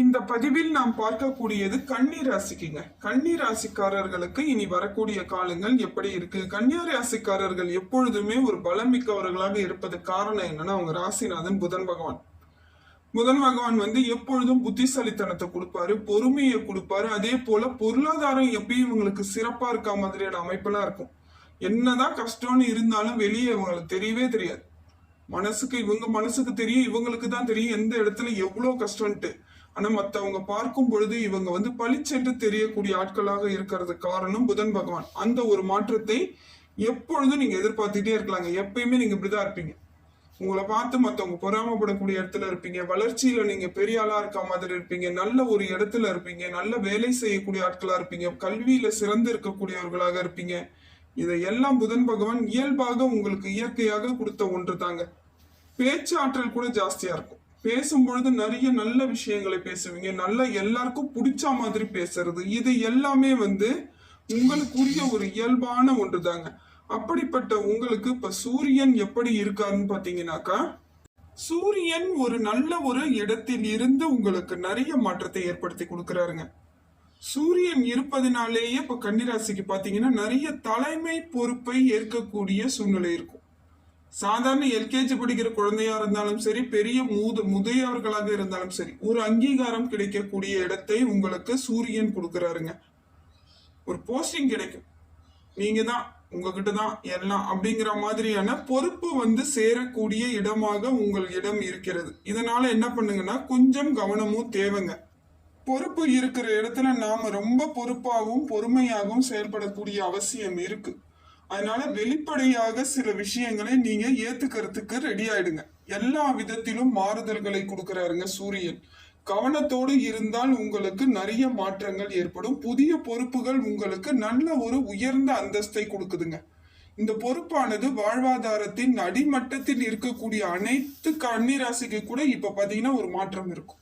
இந்த பதிவில் நாம் பார்க்கக்கூடியது கன்னி ராசிக்குங்க கன்னி ராசிக்காரர்களுக்கு இனி வரக்கூடிய காலங்கள் எப்படி இருக்கு? கன்னியா ராசிக்காரர்கள் எப்பொழுதுமே ஒரு பலம் மிக்கவர்களாக இருப்பது காரணம் என்னன்னா அவங்க ராசிநாதன் புதன் பகவான். புதன் பகவான் வந்து எப்பொழுதும் புத்திசாலித்தனத்தை கொடுப்பாரு பொறுமையை கொடுப்பாரு. அதே போல பொருளாதாரம் எப்பயும் இவங்களுக்கு சிறப்பா இருக்க மாதிரியான அமைப்பெல்லாம் இருக்கும். என்னதான் கஷ்டம்னு இருந்தாலும் வெளியே இவங்களுக்கு தெரியவே தெரியாது. மனசுக்கு இவங்க மனசுக்கு தெரியும் இவங்களுக்கு தான் தெரியும் எந்த இடத்துல எவ்வளோ கஷ்டம்ட்டு ஆனா மத்தவங்க பார்க்கும் பொழுது இவங்க வந்து பளிச்சென்று தெரியக்கூடிய ஆட்களாக இருக்கிறது காரணம் புதன் பகவான். அந்த ஒரு மாற்றத்தை எப்பொழுதும் நீங்க எதிர்பார்த்துட்டே இருக்கலாங்க. எப்பயுமே நீங்க இப்படிதான் இருப்பீங்க. உங்களை பார்த்து மத்தவங்க பொறாமப்படக்கூடிய இடத்துல இருப்பீங்க. வளர்ச்சியில நீங்க பெரிய ஆளா இருக்க மாதிரி இருப்பீங்க. நல்ல ஒரு இடத்துல இருப்பீங்க. நல்ல வேலை செய்யக்கூடிய ஆட்களா இருப்பீங்க. கல்வியில சிறந்து இருக்கக்கூடியவர்களாக இருப்பீங்க. இதையெல்லாம் புதன் பகவான் இயல்பாக உங்களுக்கு இயற்கையாக கொடுத்த ஒன்று தாங்க பேச்சாற்றல் கூட ஜாஸ்தியா இருக்கும். பேசும்பொழுது நிறைய நல்ல விஷயங்களை பேசுவீங்க. நல்ல எல்லாருக்கும் பிடிச்ச மாதிரி பேசுறது. இது எல்லாமே வந்து உங்களுக்குரிய ஒரு இயல்பான ஒன்று தாங்க அப்படிப்பட்ட உங்களுக்கு இப்ப சூரியன் எப்படி இருக்காருன்னு பாத்தீங்கன்னாக்கா சூரியன் ஒரு நல்ல ஒரு இடத்தில் இருந்து உங்களுக்கு நிறைய மாற்றத்தை ஏற்படுத்தி கொடுக்கறாருங்க. சூரியன் இருப்பதினாலேயே இப்ப கன்னிராசிக்கு பாத்தீங்கன்னா நிறைய தலைமை பொறுப்பை ஏற்கக்கூடிய சூழ்நிலை இருக்கும். சாதாரண எல்கேஜி படிக்கிற குழந்தையா இருந்தாலும் சரி பெரிய மூத முதியவர்களாக இருந்தாலும் சரி ஒரு அங்கீகாரம் கிடைக்கக்கூடிய இடத்தை உங்களுக்கு சூரியன் கொடுக்கறாருங்க. ஒரு போஸ்டிங் கிடைக்கும். நீங்க தான் உங்ககிட்ட தான் எல்லாம் அப்படிங்கிற மாதிரியான பொறுப்பு வந்து சேரக்கூடிய இடமாக உங்கள் இடம் இருக்கிறது. இதனால என்ன பண்ணுங்கன்னா கொஞ்சம் கவனமும் தேவைங்க. பொறுப்பு இருக்கிற இடத்துல நாம ரொம்ப பொறுப்பாகவும் பொறுமையாகவும் செயல்படக்கூடிய அவசியம் இருக்கு. அதனால வெளிப்படையாக சில விஷயங்களை நீங்க ஏத்துக்கிறதுக்கு ரெடி ஆயிடுங்க. எல்லா விதத்திலும் மாறுதல்களை கொடுக்கறாருங்க சூரியன். கவனத்தோடு இருந்தால் உங்களுக்கு நிறைய மாற்றங்கள் ஏற்படும். புதிய பொறுப்புகள் உங்களுக்கு நல்ல ஒரு உயர்ந்த அந்தஸ்தை கொடுக்குதுங்க. இந்த பொறுப்பானது வாழ்வாதாரத்தின் அடிமட்டத்தில் இருக்கக்கூடிய அனைத்து கன்னிராசிக்கு கூட இப்ப பாத்தீங்கன்னா ஒரு மாற்றம் இருக்கும்.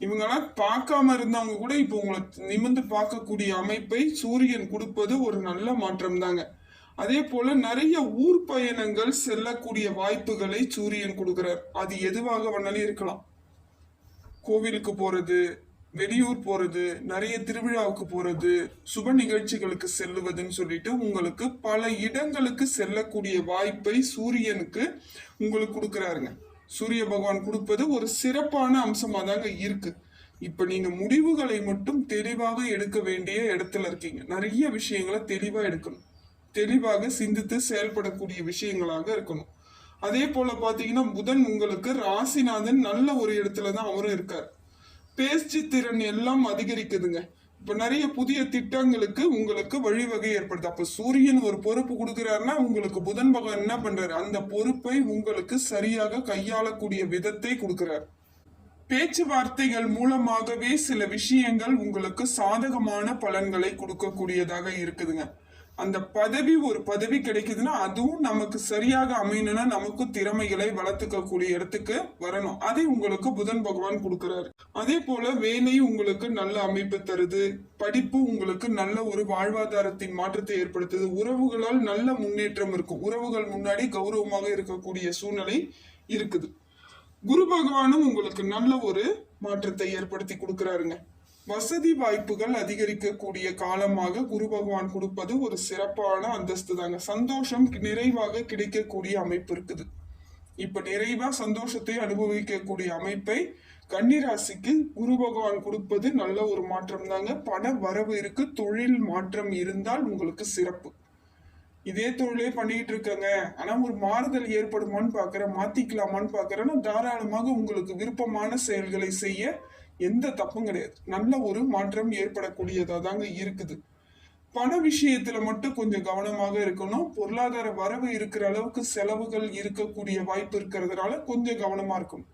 இவங்கெல்லாம் பார்க்காம இருந்தவங்க கூட இப்போ உங்களை நிமிர்ந்து பார்க்கக்கூடிய அமைப்பை சூரியன் கொடுப்பது ஒரு நல்ல மாற்றம் தாங்க அதே போல நிறைய ஊர் பயணங்கள் செல்லக்கூடிய வாய்ப்புகளை சூரியன் கொடுக்கிறார். அது எதுவாக வேணாலும் இருக்கலாம். கோவிலுக்கு போறது வெளியூர் போறது நிறைய திருவிழாவுக்கு போறது சுப நிகழ்ச்சிகளுக்கு செல்லுவதுன்னு சொல்லிட்டு உங்களுக்கு பல இடங்களுக்கு செல்லக்கூடிய வாய்ப்பை சூரியனுக்கு உங்களுக்கு கொடுக்குறாருங்க. சூரிய பகவான் கொடுப்பது ஒரு சிறப்பான அம்சமாக தாங்க இருக்கு. இப்ப நீங்க முடிவுகளை மட்டும் தெளிவாக எடுக்க வேண்டிய இடத்துல இருக்கீங்க. நிறைய விஷயங்களை தெளிவா எடுக்கணும். தெளிவாக சிந்தித்து செயல்படக்கூடிய விஷயங்களாக இருக்கணும். அதே போல பாத்தீங்கன்னா புதன் உங்களுக்கு ராசிநாதன் நல்ல ஒரு இடத்துல தான் அவரும் இருக்கார். பேச்சு திறன் எல்லாம் அதிகரிக்குதுங்க. இப்போ நிறைய புதிய திட்டங்களுக்கு உங்களுக்கு வழிவகை ஏற்படுது. அப்போ சூரியன் ஒரு பொறுப்பு கொடுக்குறாருன்னா உங்களுக்கு புதன் பகவான் என்ன பண்றாரு? அந்த பொறுப்பை உங்களுக்கு சரியாக கையாளக்கூடிய விதத்தை கொடுக்கிறார். பேச்சுவார்த்தைகள் மூலமாகவே சில விஷயங்கள் உங்களுக்கு சாதகமான பலன்களை கொடுக்கக்கூடியதாக இருக்குதுங்க. அந்த பதவி ஒரு பதவி கிடைக்குதுன்னா அதுவும் நமக்கு சரியாக அமையணும்னா நமக்கு திறமைகளை வளர்த்துக்கக்கூடிய இடத்துக்கு வரணும். அதை உங்களுக்கு புதன் பகவான் கொடுக்குறாரு. அதே போல வேலை உங்களுக்கு நல்ல அமைப்பு தருது. படிப்பு உங்களுக்கு நல்ல ஒரு வாழ்வாதாரத்தின் மாற்றத்தை ஏற்படுத்துது. உறவுகளால் நல்ல முன்னேற்றம் இருக்கும். உறவுகள் முன்னாடி கௌரவமாக இருக்கக்கூடிய சூழ்நிலை இருக்குது. குரு பகவானும் உங்களுக்கு நல்ல ஒரு மாற்றத்தை ஏற்படுத்தி கொடுக்குறாருங்க. வசதி வாய்ப்புகள் அதிகரிக்கக்கூடிய காலமாக குரு பகவான் கொடுப்பது ஒரு சிறப்பான அந்தஸ்து தாங்க. சந்தோஷம் நிறைவாக கிடைக்கக்கூடிய அமைப்பு இருக்குது. இப்ப நிறைவா சந்தோஷத்தை அனுபவிக்கக்கூடிய அமைப்பை கன்னிராசிக்கு குரு பகவான் கொடுப்பது நல்ல ஒரு மாற்றம் தாங்க. பண வரவு இருக்கு தொழில் மாற்றம் இருந்தால் உங்களுக்கு சிறப்பு. இதே தொழிலே பண்ணிட்டு இருக்கங்க. ஆனா ஒரு மாறுதல் ஏற்படுமான்னு பாக்குறேன் மாத்திக்கலாமான்னு பாக்குறேன்னா தாராளமாக உங்களுக்கு விருப்பமான செயல்களை செய்ய எந்த தப்பும் கிடையாது. நல்ல ஒரு மாற்றம் ஏற்படக்கூடியதாக தாங்க இருக்குது. பண விஷயத்துல மட்டும் கொஞ்சம் கவனமாக இருக்கணும். பொருளாதார வரவு இருக்கிற அளவுக்கு செலவுகள் இருக்கக்கூடிய வாய்ப்பு இருக்கிறதுனால கொஞ்சம் கவனமா இருக்கணும்.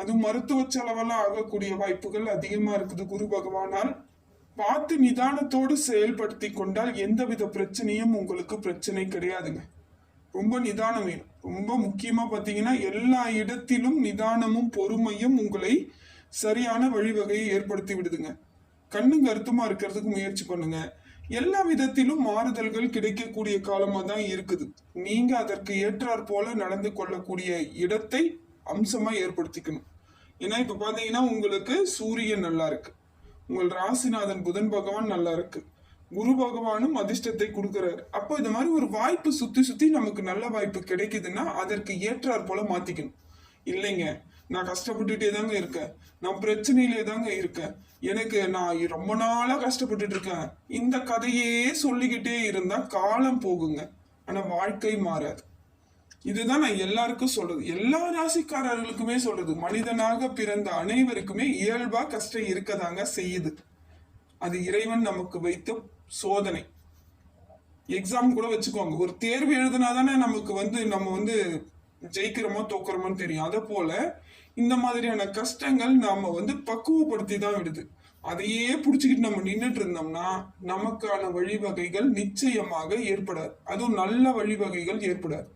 அது மருத்துவ செலவெல்லாம் ஆகக்கூடிய வாய்ப்புகள் அதிகமா இருக்குது குரு பகவானால். பார்த்து நிதானத்தோடு செயல்படுத்தி கொண்டால் எந்தவித பிரச்சனையும் உங்களுக்கு பிரச்சனை கிடையாதுங்க. ரொம்ப நிதானம் வேணும். ரொம்ப முக்கியமா பாத்தீங்கன்னா எல்லா இடத்திலும் நிதானமும் பொறுமையும் உங்களை சரியான வழிவகையை ஏற்படுத்தி விடுதுங்க. கண்ணும் கருத்துமா இருக்கிறதுக்கு முயற்சி பண்ணுங்க. எல்லா விதத்திலும் மாறுதல்கள் கிடைக்கக்கூடிய காலமா தான் இருக்குது. நீங்க அதற்கு ஏற்றாற் போல நடந்து கொள்ளக்கூடிய இடத்தை அம்சமா ஏற்படுத்திக்கணும். ஏன்னா இப்ப பாத்தீங்கன்னா உங்களுக்கு சூரியன் நல்லா இருக்கு. உங்கள் ராசிநாதன் புதன் பகவான் நல்லா இருக்கு. குரு பகவானும் அதிர்ஷ்டத்தை கொடுக்குறாரு. அப்போ இந்த மாதிரி ஒரு வாய்ப்பு சுத்தி சுத்தி நமக்கு நல்ல வாய்ப்பு கிடைக்குதுன்னா அதற்கு ஏற்றாற் போல மாத்திக்கணும். இல்லைங்க. நான் கஷ்டப்பட்டுட்டே தாங்க இருக்கேன். நான் பிரச்சனையிலே தாங்க இருக்கேன். எனக்கு நான் ரொம்ப நாளாக கஷ்டப்பட்டுட்டு இருக்கேன். இந்த கதையே சொல்லிக்கிட்டே இருந்தா காலம் போகுங்க. ஆனா வாழ்க்கை மாறாது. இதுதான் நான் எல்லாருக்கும் சொல்றது. எல்லா ராசிக்காரர்களுக்குமே சொல்றது. மனிதனாக பிறந்த அனைவருக்குமே இயல்பா கஷ்டம் இருக்கதாங்க செய்யுது. அது இறைவன் நமக்கு வைத்த சோதனை. எக்ஸாம் கூட வச்சுக்கோங்க. ஒரு தேர்வு எழுதுனா தானே நமக்கு வந்து நம்ம வந்து ஜெயிக்கிறோமோ தோக்குறோமோன்னு தெரியும். அதை போல இந்த மாதிரியான கஷ்டங்கள் நாம வந்து பக்குவப்படுத்தி தான் விடுது. அதையே பிடிச்சிக்கிட்டு நம்ம நின்றுட்டு இருந்தோம்னா நமக்கான வழிவகைகள் நிச்சயமாக ஏற்படாது. அதுவும் நல்ல வழிவகைகள் ஏற்படாது.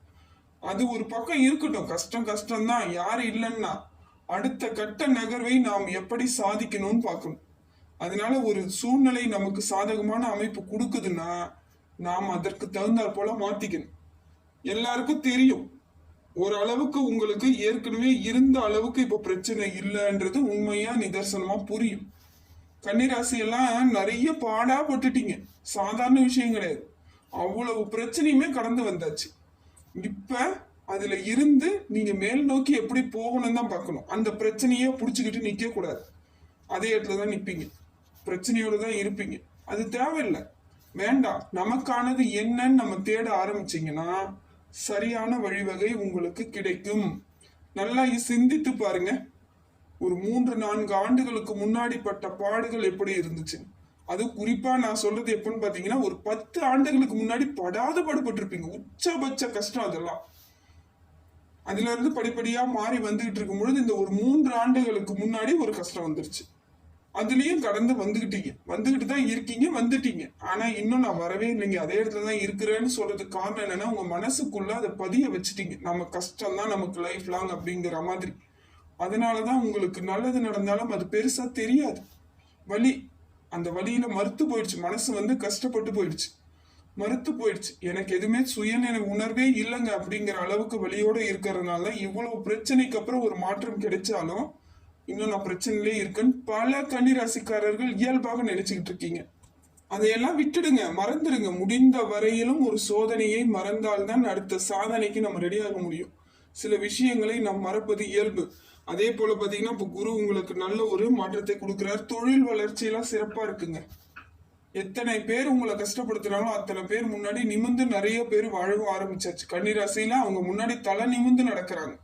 அது ஒரு பக்கம் இருக்கட்டும். கஷ்டம் கஷ்டம் தான் யார் இல்லைன்னா அடுத்த கட்ட நகர்வை நாம் எப்படி சாதிக்கணும்னு பார்க்கணும். அதனால ஒரு சூழ்நிலை நமக்கு சாதகமான அமைப்பு கொடுக்குதுன்னா நாம் அதற்கு தகுந்தாற் போல மாத்திக்கணும். எல்லாருக்கும் தெரியும். ஓரளவுக்கு உங்களுக்கு ஏற்கனவே இருந்த அளவுக்கு இப்போ பிரச்சனை இல்லைன்றது உண்மையா நிதர்சனமா புரியும். கன்னிராசி எல்லாம் நிறைய பாடா பட்டுட்டீங்க. சாதாரண விஷயம் கிடையாது. அவ்வளவு பிரச்சனையுமே கடந்து வந்தாச்சு. இப்ப அதுல இருந்து நீங்க மேல் நோக்கி எப்படி போகணும்னு தான் பார்க்கணும். அந்த பிரச்சனையே பிடிச்சிக்கிட்டு நிக்க கூடாது. அதே இடத்துல தான் நிற்பீங்க பிரச்சனையோட தான் இருப்பீங்க. அது தேவையில்லை. வேண்டாம். நமக்கானது என்னன்னு நம்ம தேட ஆரம்பிச்சீங்கன்னா சரியான வழிவகை உங்களுக்கு கிடைக்கும். நல்லா சிந்தித்து பாருங்க. ஒரு மூன்று நான்கு ஆண்டுகளுக்கு முன்னாடி பட்ட பாடுகள் எப்படி இருந்துச்சு? அது குறிப்பா நான் சொல்றது எப்பன்னு பாத்தீங்கன்னா ஒரு பத்து ஆண்டுகளுக்கு முன்னாடி படாத பாடுபட்டிருப்பீங்க உச்சபட்ச கஷ்டம் அதெல்லாம். அதுல இருந்து படிப்படியா மாறி வந்துகிட்டு இருக்கும் பொழுது இந்த ஒரு மூன்று ஆண்டுகளுக்கு முன்னாடி ஒரு கஷ்டம் வந்துருச்சு. அதுலேயும் கடந்து வந்துக்கிட்டீங்க வந்துக்கிட்டு தான் இருக்கீங்க வந்துட்டீங்க. ஆனால் இன்னும் நான் வரவே இல்லைங்க. அதே இடத்துல தான் இருக்கிறேன்னு சொல்கிறதுக்கு காரணம் என்னென்னா உங்கள் மனசுக்குள்ள அதை பதிய வச்சுட்டீங்க. நம்ம கஷ்டம் தான் நமக்கு லைஃப் லாங் அப்படிங்கிற மாதிரி. அதனாலதான் உங்களுக்கு நல்லது நடந்தாலும் அது பெருசாக தெரியாது. வலி அந்த வழியில் மறுத்து போயிடுச்சு. மனசு வந்து கஷ்டப்பட்டு போயிடுச்சு. மறுத்து போயிடுச்சு. எனக்கு எதுவுமே சுயநினை உணர்வே இல்லைங்க அப்படிங்கிற அளவுக்கு வழியோடு இருக்கிறதுனால இவ்வளோ பிரச்சனைக்கு அப்புறம் ஒரு மாற்றம் கிடைச்சாலும் இன்னும் நான் பிரச்சனையிலே இருக்குன்னு பல கன்னிராசிக்காரர்கள் இயல்பாக நினைச்சுக்கிட்டு இருக்கீங்க. அதையெல்லாம் விட்டுடுங்க மறந்துடுங்க. முடிந்த வரையிலும் ஒரு சோதனையை மறந்தால்தான் அடுத்த சாதனைக்கு நம்ம ரெடியாக முடியும். சில விஷயங்களை நாம் மறப்பது இயல்பு. அதே போல பார்த்தீங்கன்னா இப்போ குரு உங்களுக்கு நல்ல ஒரு மாற்றத்தை கொடுக்குறாரு. தொழில் வளர்ச்சியெல்லாம் சிறப்பா இருக்குங்க. எத்தனை பேர் உங்களை கஷ்டப்படுத்துறாங்களோ அத்தனை பேர் முன்னாடி நிமிந்து நிறைய பேர் வாழவும் ஆரம்பிச்சாச்சு. கன்னிராசியில அவங்க முன்னாடி தலை நிமிந்து நடக்கிறாங்க.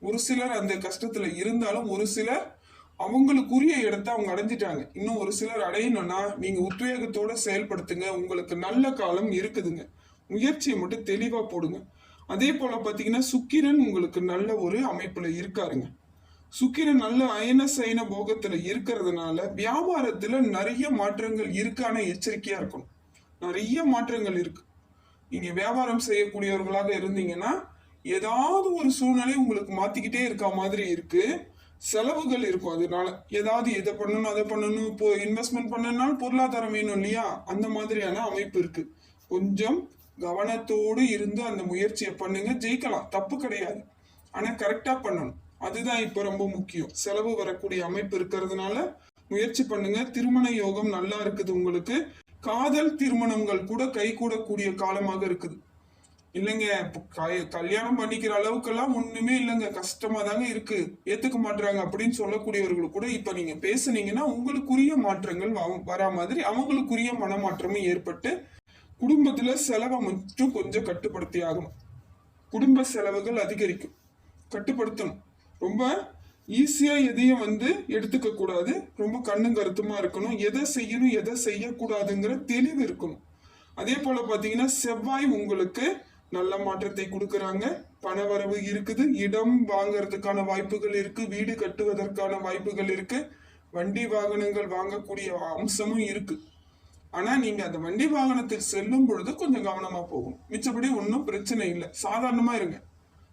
ஒரு சிலர் அந்த கஷ்டத்துல இருந்தாலும் ஒரு சிலர் அவங்களுக்குரிய இடத்த அவங்க அடைஞ்சிட்டாங்க. இன்னும் ஒரு சிலர் அடையணும்னா நீங்க உத்வேகத்தோட செயல்படுத்துங்க. உங்களுக்கு நல்ல காலம் இருக்குதுங்க. முயற்சியை மட்டும் தெளிவா போடுங்க. அதே போல பாத்தீங்கன்னா சுக்கிரன் உங்களுக்கு நல்ல ஒரு அமைப்புல இருக்காருங்க. சுக்கிரன் நல்ல அயன சயன போகத்துல இருக்கிறதுனால வியாபாரத்துல நிறைய மாற்றங்கள் இருக்கான எச்சரிக்கையா இருக்கணும். நிறைய மாற்றங்கள் இருக்கு. நீங்க வியாபாரம் செய்யக்கூடியவர்களாக இருந்தீங்கன்னா ஏதாவது ஒரு சூழ்நிலை உங்களுக்கு மாற்றிக்கிட்டே இருக்க மாதிரி இருக்குது செலவுகள் இருக்கும் அதனால. ஏதாவது இதை பண்ணணும் அதை பண்ணணும் இப்போ இன்வெஸ்ட்மெண்ட் பண்ணனாலும் பொருளாதாரம் வேணும் இல்லையா? அந்த மாதிரியான அமைப்பு இருக்கு. கொஞ்சம் கவனத்தோடு இருந்து அந்த முயற்சியை பண்ணுங்க. ஜெயிக்கலாம். தப்பு கிடையாது. ஆனா கரெக்டா பண்ணணும். அதுதான் இப்ப ரொம்ப முக்கியம். செலவு வரக்கூடிய அமைப்பு இருக்கிறதுனால முயற்சி பண்ணுங்க. திருமண யோகம் நல்லா இருக்குது உங்களுக்கு. காதல் திருமணங்கள் கூட கைகூடக்கூடிய காலமாக இருக்குது. இல்லைங்க கல்யாணம் பண்ணிக்கிற அளவுக்கெல்லாம் ஒண்ணுமே இல்லைங்க. கஷ்டமா தாங்க இருக்கு. ஏத்துக்க மாட்றாங்க அப்படின்னு சொல்லக்கூடியவர்கள் கூட இப்ப நீங்க பேசுனீங்கன்னா உங்களுக்குரிய மாற்றங்கள் வ- வரா மாதிரி அவங்களுக்குரிய மனமாற்றமும் ஏற்பட்டு குடும்பத்துல செலவை மட்டும் கொஞ்சம் கட்டுப்படுத்தி ஆகணும். குடும்ப செலவுகள் அதிகரிக்கும். கட்டுப்படுத்தணும். ரொம்ப ஈஸியா எதையும் வந்து எடுத்துக்க கூடாது. ரொம்ப கண்ணும் கருத்துமா இருக்கணும். எதை செய்யணும் எதை செய்யக்கூடாதுங்கிற தெளிவு இருக்கணும். அதே போல பாத்தீங்கன்னா செவ்வாய் உங்களுக்கு நல்ல மாற்றத்தை கொடுக்கறாங்க. பணவரவு இருக்குது. இடம் வாங்குறதுக்கான வாய்ப்புகள் இருக்கு. வீடு கட்டுவதற்கான வாய்ப்புகள் இருக்கு. வண்டி வாகனங்கள் வாங்கக்கூடிய அம்சமும் இருக்கு. ஆனா நீங்க அந்த வண்டி வாகனத்தில் செல்லும் பொழுது கொஞ்சம் கவனமா போகும் மிச்சபடி ஒன்றும் பிரச்சனை இல்லை. சாதாரணமா இருங்க.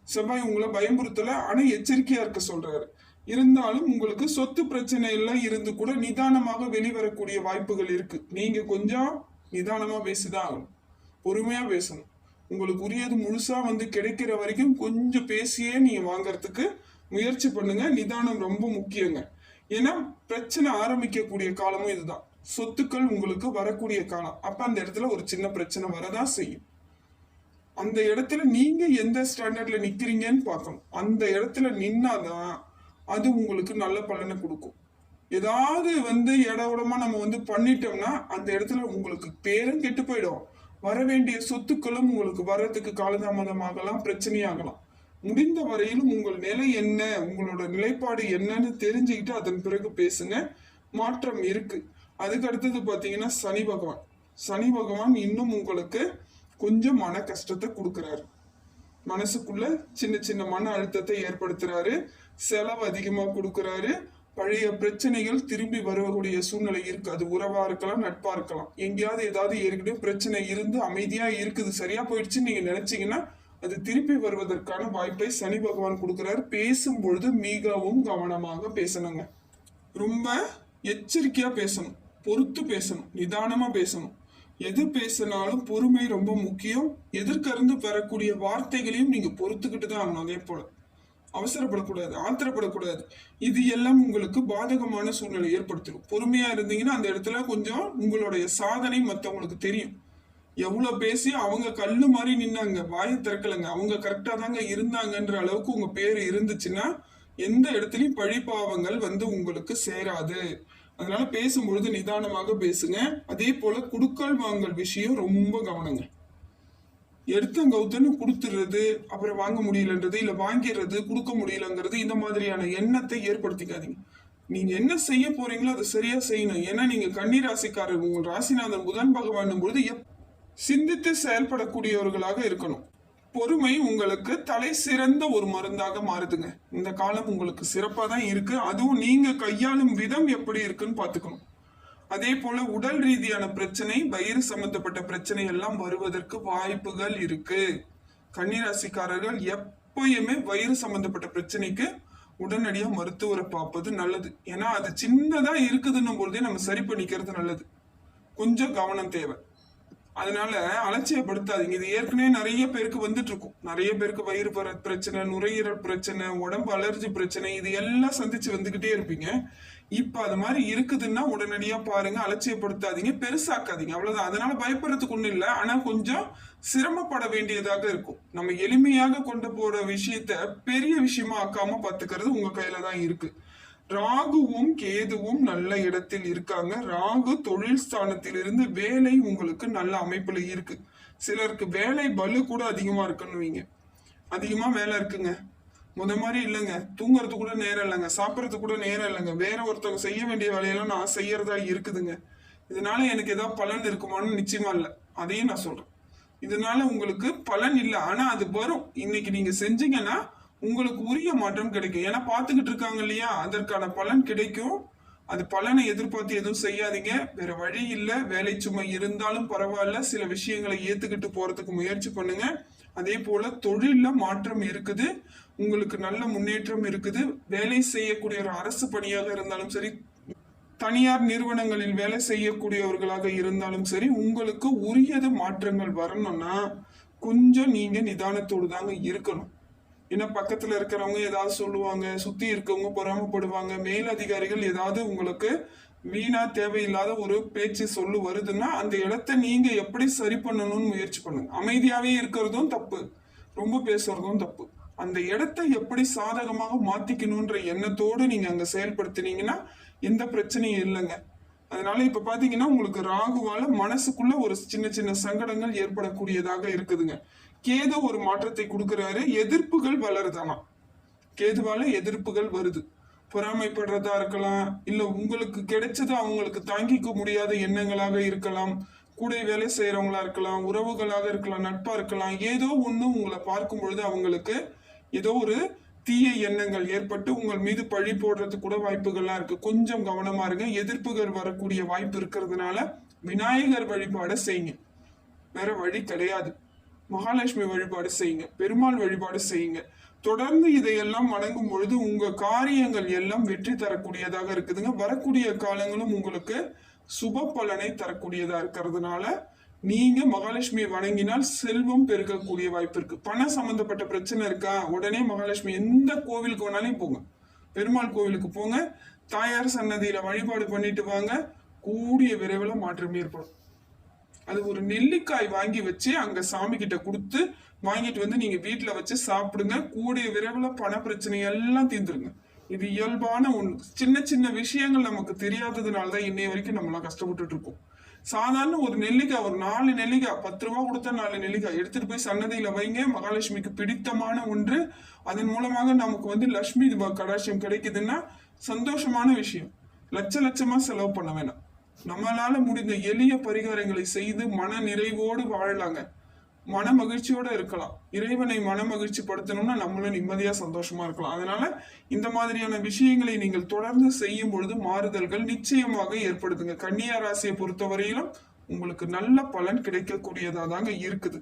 செவ்வாய் உங்களை பயமுறுத்தல ஆனா எச்சரிக்கையா இருக்க சொல்றாரு. இருந்தாலும் உங்களுக்கு சொத்து பிரச்சனை எல்லாம் இருந்து கூட நிதானமாக வெளிவரக்கூடிய வாய்ப்புகள் இருக்கு. நீங்க கொஞ்சம் நிதானமா பேசிதான் ஆகணும். பொறுமையா பேசணும். உங்களுக்கு உரியது முழுசா வந்து கிடைக்கிற வரைக்கும் கொஞ்சம் பேசியே நீங்க வாங்குறதுக்கு முயற்சி பண்ணுங்க. நிதானம் ரொம்ப முக்கியங்க. ஏன்னா பிரச்சனை ஆரம்பிக்கக்கூடிய காலமும் இதுதான். சொத்துக்கள் உங்களுக்கு வரக்கூடிய காலம். அப்ப அந்த இடத்துல ஒரு சின்ன பிரச்சனை வரதான் செய்யும். அந்த இடத்துல நீங்க எந்த ஸ்டாண்டர்ட்ல நிக்கிறீங்கன்னு பார்க்கணும். அந்த இடத்துல நின்னாதான் அது உங்களுக்கு நல்ல பலனை கொடுக்கும். ஏதாவது வந்து இடவுடமா நம்ம வந்து பண்ணிட்டோம்னா அந்த இடத்துல உங்களுக்கு பேரும் கெட்டு போயிடும். வர வேண்டிய சொத்துக்களும் உங்களுக்கு வர்றதுக்கு காலதாமதமாகலாம் பிரச்சனையாகலாம். முடிந்த வரையிலும் உங்கள் நிலை என்ன உங்களோட நிலைப்பாடு என்னன்னு தெரிஞ்சுக்கிட்டு அதன் பிறகு பேசுங்க. மாற்றம் இருக்கு. அதுக்கு அடுத்தது பார்த்தீங்கன்னா சனி பகவான். சனி பகவான் இன்னும் உங்களுக்கு கொஞ்சம் மன கஷ்டத்தை கொடுக்குறாரு. மனசுக்குள்ள சின்ன சின்ன மன அழுத்தத்தை ஏற்படுத்துறாரு. செலவு அதிகமாக கொடுக்குறாரு. பழைய பிரச்சனைகள் திரும்பி வரக்கூடிய சூழ்நிலை இருக்கு. அது உறவா இருக்கலாம் நட்பா இருக்கலாம். எங்கேயாவது ஏதாவது ஏற்கனவே பிரச்சனை இருந்து அமைதியா இருக்குது சரியா போயிடுச்சுன்னு நீங்க நினைச்சீங்கன்னா அது திருப்பி வருவதற்கான வாய்ப்பை சனி பகவான் கொடுக்கிறார். பேசும் பொழுது மிகவும் கவனமாக பேசணுங்க. ரொம்ப எச்சரிக்கையா பேசணும். பொறுத்து பேசணும். நிதானமா பேசணும். எது பேசினாலும் பொறுமை ரொம்ப முக்கியம். எதிர்கருந்து வரக்கூடிய வார்த்தைகளையும் நீங்க பொறுத்துக்கிட்டு தான் ஆகணும் அதே போல. அவசரப்படக்கூடாது ஆத்திரப்படக்கூடாது. இது எல்லாம் உங்களுக்கு பாதகமான சூழ்நிலை ஏற்படுத்திடும். பொறுமையா இருந்தீங்கன்னா அந்த இடத்துல கொஞ்சம் உங்களுடைய சாதனை மற்றவங்களுக்கு தெரியும். எவ்வளவு பேசி அவங்க கல்லு மாதிரி நின்னாங்க வாயை திறக்கலைங்க. அவங்க கரெக்டா தாங்க இருந்தாங்கன்ற அளவுக்கு உங்க பேர் இருந்துச்சுன்னா எந்த இடத்துலயும் பழிபாவங்கள் வந்து உங்களுக்கு சேராது. அதனால பேசும்பொழுது நிதானமாக பேசுங்க. அதே போல குடுக்கல் வாங்கல் விஷயம் ரொம்ப கவனங்க. எடுத்தங்கவுத்தன்னு கொடுத்துடுறது அப்புறம் வாங்க முடியலன்றது இல்லை வாங்கிடுறது கொடுக்க முடியலங்கிறது இந்த மாதிரியான எண்ணத்தை ஏற்படுத்திக்காதீங்க. நீங்க என்ன செய்ய போறீங்களோ அதை சரியா செய்யணும். ஏன்னா நீங்க கன்னி ராசிக்காரர் உங்கள் ராசிநாதன் புதன் பகவான் பொழுது எப்- சிந்தித்து செயல்படக்கூடியவர்களாக இருக்கணும். பொறுமை உங்களுக்கு தலை சிறந்த ஒரு மருந்தாக மாறுதுங்க. இந்த காலம் உங்களுக்கு சிறப்பாக தான் இருக்கு. அதுவும் நீங்க கையாளும் விதம் எப்படி இருக்குன்னு பார்த்துக்கணும். அதே போல உடல் ரீதியான பிரச்சனை வயிறு சம்பந்தப்பட்ட பிரச்சனை எல்லாம் வருவதற்கு வாய்ப்புகள் இருக்கு. கன்னிராசிக்காரர்கள் எப்பயுமே வயிறு சம்பந்தப்பட்ட பிரச்சனைக்கு உடனடியா மருத்துவரை பார்ப்பது நல்லது. ஏன்னா அது சின்னதா இருக்குதுன்னும் பொழுதே நம்ம சரி பண்ணிக்கிறது நல்லது. கொஞ்சம் கவனம் தேவை. அதனால அலட்சியப்படுத்தாதீங்க. இது ஏற்கனவே நிறைய பேருக்கு வந்துட்டு இருக்கும் நிறைய பேருக்கு வயிறு பிரச்சனை நுரையீரல் பிரச்சனை உடம்பு அலர்ஜி பிரச்சனை இது எல்லாம் சந்திச்சு வந்துகிட்டே இருப்பீங்க. இப்ப அது மாதிரி இருக்குதுன்னா உடனடியா பாருங்க அலட்சியப்படுத்தாதீங்க பெருசாக்காதீங்க. அவ்வளவுதான். அதனால பயப்படுறதுக்கு ஒண்ணும் இல்லை. ஆனா கொஞ்சம் சிரமப்பட வேண்டியதாக இருக்கும். நம்ம எளிமையாக கொண்டு போற விஷயத்த பெரிய விஷயமா ஆக்காம பாத்துக்கிறது உங்க கையில தான் இருக்கு. ராகுவும் கேதுவும் நல்ல இடத்தில் இருக்காங்க. ராகு தொழில் ஸ்தானத்திலிருந்து வேலை உங்களுக்கு நல்ல அமைப்புல இருக்கு. சிலருக்கு வேலை பலு கூட அதிகமா இருக்குன்னு வைங்க. அதிகமா வேலை இருக்குங்க. முத மாதிரி இல்லைங்க. தூங்குறது கூட நேரம் இல்லைங்க. சாப்பிட்றது கூட நேரம் இல்லைங்க. வேற ஒருத்தவங்க செய்ய வேண்டிய வேலையெல்லாம் நான் செய்யறதா இருக்குதுங்க. இதனால எனக்கு ஏதாவது பலன் இருக்குமான்னு நிச்சயமா இல்லை. அதையும் நான் சொல்றேன். இதனால உங்களுக்கு பலன் இல்லை. ஆனா அது வரும். இன்னைக்கு நீங்க செஞ்சீங்கன்னா உங்களுக்கு உரிய மாற்றம் கிடைக்கும். ஏன்னா பார்த்துக்கிட்டு இருக்காங்க இல்லையா? அதற்கான பலன் கிடைக்கும். அது பலனை எதிர்பார்த்து எதுவும் செய்யாதீங்க. வேற வழி இல்லை. வேலை சுமை இருந்தாலும் பரவாயில்ல. சில விஷயங்களை ஏத்துக்கிட்டு போறதுக்கு முயற்சி பண்ணுங்க. அதே போல தொழில மாற்றம் இருக்குது. உங்களுக்கு நல்ல முன்னேற்றம் இருக்குது. வேலை செய்யக்கூடிய ஒரு அரசு பணியாக இருந்தாலும் சரி தனியார் நிறுவனங்களில் வேலை செய்யக்கூடியவர்களாக இருந்தாலும் சரி உங்களுக்கு உரியது மாற்றங்கள் வரணும்னா கொஞ்சம் நீங்க நிதானத்தோடு தாங்க இருக்கணும். ஏன்னா பக்கத்துல இருக்கிறவங்க ஏதாவது சொல்லுவாங்க சுத்தி இருக்கவங்க பொறாமப்படுவாங்க மேல் அதிகாரிகள் ஏதாவது உங்களுக்கு வீணா தேவையில்லாத ஒரு பேச்சு சொல்லு வருதுன்னா அந்த இடத்த நீங்க எப்படி சரி பண்ணணும்னு முயற்சி பண்ணுங்க. அமைதியாவே இருக்கிறதும் தப்பு. ரொம்ப பேசுறதும் தப்பு. அந்த இடத்த எப்படி சாதகமாக மாத்திக்கணும்ன்ற எண்ணத்தோடு நீங்க அங்க செயல்படுத்தினீங்கன்னா எந்த பிரச்சனையும் இல்லைங்க. அதனால இப்ப பாத்தீங்கன்னா உங்களுக்கு ராகுவால மனசுக்குள்ள ஒரு சின்ன சின்ன சங்கடங்கள் ஏற்படக்கூடியதாக இருக்குதுங்க. கேது ஒரு மாற்றத்தை கொடுக்கறாரு எதிர்ப்புகள் வளருதானா கேதுவால எதிர்ப்புகள் வருது. பொறாமைப்படுறதா இருக்கலாம் இல்ல உங்களுக்கு கிடைச்சது அவங்களுக்கு தாங்கிக்க முடியாத எண்ணங்களாக இருக்கலாம் கூட வேலை செய்யறவங்களா இருக்கலாம் உறவுகளாக இருக்கலாம் நட்பா இருக்கலாம் ஏதோ ஒண்ணு உங்களை பார்க்கும் பொழுது அவங்களுக்கு ஏதோ ஒரு தீய எண்ணங்கள் ஏற்பட்டு உங்கள் மீது பழி போடுறதுக்கு கூட வாய்ப்புகள்லாம் இருக்கு. கொஞ்சம் கவனமா இருங்க. எதிர்ப்புகள் வரக்கூடிய வாய்ப்பு இருக்கிறதுனால விநாயகர் வழிபாடை செய்யுங்க. வேற வழி கிடையாது. மகாலட்சுமி வழிபாடு செய்யுங்க. பெருமாள் வழிபாடு செய்யுங்க. தொடர்ந்து இதையெல்லாம் வணங்கும் பொழுது உங்க காரியங்கள் எல்லாம் வெற்றி தரக்கூடியதாக இருக்குதுங்க. வரக்கூடிய காலங்களும் உங்களுக்கு சுப பலனை தரக்கூடியதா இருக்கிறதுனால நீங்க மகாலட்சுமியை வணங்கினால் செல்வம் பெருக்கக்கூடிய வாய்ப்பு இருக்கு பண சம்பந்தப்பட்ட பிரச்சனை இருக்கா? உடனே மகாலட்சுமி எந்த கோவிலுக்கு வேணாலும் போங்க. பெருமாள் கோவிலுக்கு போங்க. தாயார் சன்னதியில வழிபாடு பண்ணிட்டு வாங்க. கூடிய விரைவில் மாற்றம் ஏற்படும். அது ஒரு நெல்லிக்காய் வாங்கி வச்சு அங்க சாமி கிட்ட கொடுத்து வாங்கிட்டு வந்து நீங்க வீட்டில் வச்சு சாப்பிடுங்க. கூடிய விரைவில் பண பிரச்சனை எல்லாம் தீர்ந்துருங்க. இது இயல்பான ஒன்று சின்ன சின்ன விஷயங்கள் நமக்கு தெரியாததுனால தான் இன்னைய வரைக்கும் நம்மளாம் கஷ்டப்பட்டுட்டு இருக்கோம். சாதாரண ஒரு நெல்லிக்காய் ஒரு நாலு நெல்லிக்காய் பத்து ரூபா கொடுத்தா நாலு நெல்லிக்காய். எடுத்துட்டு போய் சன்னதியில வைங்க. மகாலட்சுமிக்கு பிடித்தமான ஒன்று. அதன் மூலமாக நமக்கு வந்து லட்சுமி கடாட்சியம் கிடைக்குதுன்னா சந்தோஷமான விஷயம். லட்ச லட்சமா செலவு பண்ண வேணாம். நம்மளால முடிந்த எளிய பரிகாரங்களை செய்து மன நிறைவோடு வாழலாங்க. மன மகிழ்ச்சியோட இருக்கலாம். இறைவனை மன மகிழ்ச்சி படுத்தணும்னா நம்மளும் நிம்மதியா சந்தோஷமா இருக்கலாம். அதனால இந்த மாதிரியான விஷயங்களை நீங்கள் தொடர்ந்து செய்யும் பொழுது மாறுதல்கள் நிச்சயமாக ஏற்படுதுங்க. கன்னியா ராசியை பொறுத்தவரையிலும் உங்களுக்கு நல்ல பலன் கிடைக்கக்கூடியதா தாங்க இருக்குது.